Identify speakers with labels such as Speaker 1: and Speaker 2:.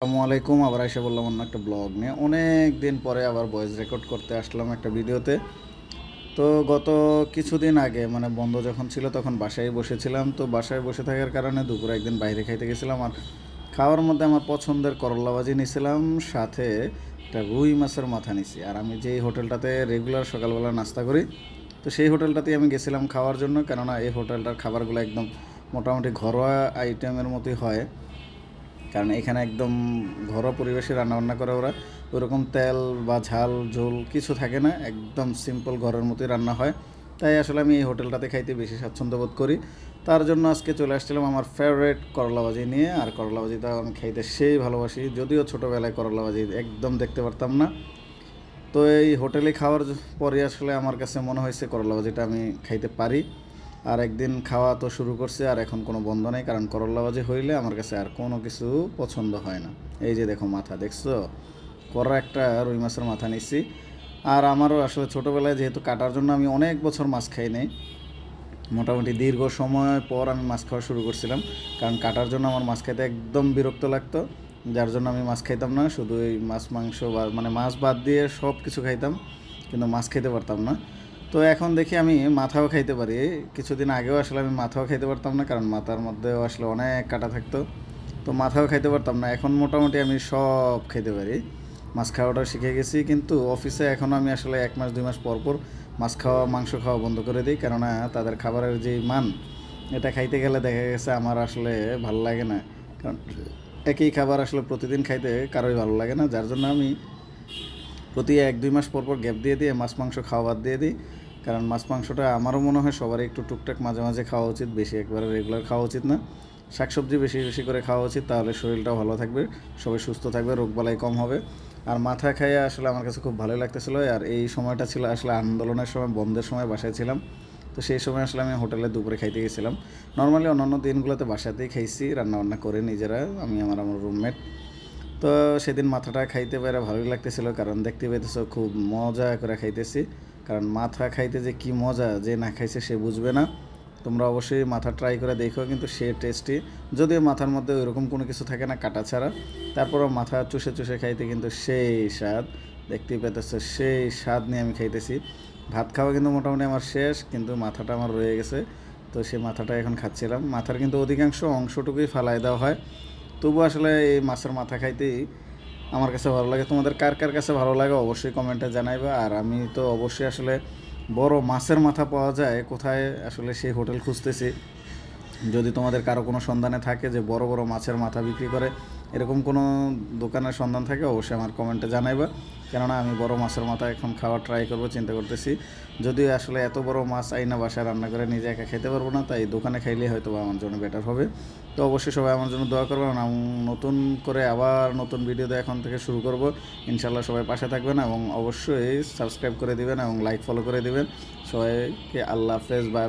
Speaker 1: আসসালামু আলাইকুম। আবার এসে বললাম অন্য একটা ব্লগ নিয়ে। অনেক দিন পরে আবার ভয়েস রেকর্ড করতে আসলাম একটা ভিডিওতে। তো গত কিছুদিন আগে মানে বন্ধ যখন ছিল তখন বাসায় বসেছিলাম। তো বাসায় বসে থাকার কারণে দুপুরে একদিন বাইরে খাইতে গেছিলাম আর খাওয়ার মধ্যে আমার পছন্দের করলা ভাজি নিয়েছিলাম সাথে একটা রুই মাছের মাথা নিছি। আর আমি যেই হোটেলটাতে রেগুলার সকালবেলা নাস্তা করি, তো সেই হোটেলটাতেই আমি গেছিলাম খাওয়ার জন্য। কেননা এই হোটেলটার খাবারগুলো একদম মোটামুটি ঘরোয়া আইটেমের মতোই হয়। কারণ এখানে একদম ঘরোয়া পরিবেশে রান্নাবান্না করে ওরা। ওরকম তেল বা ঝাল, ঝোল কিছু থাকে না, একদম সিম্পল ঘরের মতোই রান্না হয়। তাই আসলে আমি এই হোটেলটাতে খাইতে বেশি স্বাচ্ছন্দ্য বোধ করি। তার জন্য আজকে চলে আসছিলাম আমার ফেভারেট করলা ভাজি নিয়ে, আর করলা ভাজিটা আমি খাইতে সেই ভালোবাসি, যদিও ছোটোবেলায় করলা ভাজি একদম দেখতে পারতাম না। তো এই হোটেলে খাওয়ার পরে আসলে আমার কাছে মনে হয়েছে করলা ভাজিটা আমি খাইতে পারি। আর একদিন খাওয়া তো শুরু করছে আর এখন কোনো বন্ধ নেই, কারণ করলা ভাজি হইলে আমার কাছে আর কোনো কিছু পছন্দ হয় না। এই যে দেখো মাথা, দেখছ? করা একটা রুই মাছের মাথা নিচ্ছি আর আমারও আসলে ছোটোবেলায় যেহেতু কাটার জন্য আমি অনেক বছর মাছ খাই নাই, মোটামুটি দীর্ঘ সময় পর আমি মাছ খাওয়া শুরু করছিলাম, কারণ কাটার জন্য আমার মাছ খাইতে একদম বিরক্ত লাগতো। যার জন্য আমি মাছ খাইতাম না, শুধু এই মাছ, মাংস বা মানে মাছ বাদ দিয়ে সব কিছু খাইতাম, কিন্তু মাছ খেতে পারতাম না। তো এখন দেখি আমি মাথাও খাইতে পারি। কিছুদিন আগেও আসলে আমি মাথাও খাইতে পারতাম না, কারণ মাথার মধ্যেও আসলে অনেক কাটা থাকতো। তো মাথাও খাইতে পারতাম না, এখন মোটামুটি আমি সব খেতে পারি। মাছ খাওয়াটা শিখে গেছি, কিন্তু অফিসে এখন আমি আসলে এক মাস, দুই মাস পর পর মাছ খাওয়া, মাংস খাওয়া বন্ধ করে দিই, কেননা তাদের খাবারের যে মান, এটা খাইতে গেলে দেখা গেছে আমার আসলে ভালো লাগে না। কারণ একই খাবার আসলে প্রতিদিন খাইতে কারোই ভালো লাগে না, যার জন্য আমি প্রতি এক, দুই মাস পর পর গ্যাপ দিয়ে দিয়ে মাছ, মাংস খাওয়া বাদ দিয়ে দিই। কারণ মাছ, মাংসটা আমারও মনে হয় সবারই একটু টুকটাক মাঝে মাঝে খাওয়া উচিত, বেশি একবারে রেগুলার খাওয়া উচিত না। শাকসবজি বেশি বেশি করে খাওয়া উচিত, তাহলে শরীরটাও ভালো থাকবে, সবাই সুস্থ থাকবে, রোগবালাই কম হবে। আর মাথা খাইয়ে আসলে আমার কাছে খুব ভালোই লাগতেছিলো, আর এই সময়টা ছিল আসলে আন্দোলনের সময়, বন্ধের সময় বাসায় ছিলাম। তো সেই সময় আসলে আমি হোটেলে দুপুরে খাইতে গেছিলাম। নর্মালি অন্যান্য দিনগুলোতে বাসাতেই খাইছি, রান্নাবান্না করে নিজেরা, আমি আমার আমার রুমমেট তো সেদিন মাথাটা খাইতে পেরে ভালোই লাগতেছিল, কারণ দেখতে পেতেছো খুব মজা করে খাইতেছি। কারণ মাথা খাইতে যে কি মজা, যে না খাইছে সে বুঝবে না। তোমরা অবশ্যই মাথা ট্রাই করে দেখো, কিন্তু সে টেস্টি যদিও মাথার মধ্যে ওইরকম কোনো কিছু থাকে না কাটা ছাড়া। তারপরও মাথা চুষে চুষে খাইতে কিন্তু সেই স্বাদ দেখতেই পেতেছো সেই স্বাদ নিয়ে আমি খাইতেছি। ভাত খাওয়া কিন্তু মোটামুটি আমার শেষ, কিন্তু মাথাটা আমার রয়ে গেছে। তো সেই মাথাটা এখন খাচ্ছিলাম। মাথার কিন্তু অধিকাংশ অংশটুকুই ফালাই দেওয়া হয়। তবু আসলে এই মাছের মাথা খাইতে আমার কাছে ভালো লাগে। তোমাদের কার কার কাছে ভালো লাগে অবশ্যই কমেন্টে জানাইবা। আর আমি তো অবশ্যই আসলে বড় মাছের মাথা পাওয়া যায়, কোথায় আসলে সেই হোটেল খুঁজতেছি। যদি তোমাদের কারও কোনো সন্ধানে থাকে যে বড় বড় মাছের মাথা বিক্রি করে এরকম কোনো দোকানের সন্ধান থাকে, অবশ্যই আমার কমেন্টে জানাইবা। কেননা আমি বড় মাছের মাথা এখন খাওয়ার ট্রাই করব, চিন্তা করতেছি। যদিও আসলে এত বড় মাছ আইনা বাসায় রান্না করে নিজে একা খেতে পারব না, তাই দোকানে খাইলে হয়তো আমার জন্য বেটার হবে। তো অবশ্যই সবাই আমার জন্য দোয়া করবেন আমি নতুন করে আবার নতুন ভিডিও দেওয়া এখন থেকে শুরু করব। ইনশাল্লাহ সবাই পাশে থাকবেন এবং অবশ্যই সাবস্ক্রাইব করে দিবেন এবং লাইক ফলো করে দিবেন। সবাইকে আল্লাহ হাফেজ বাই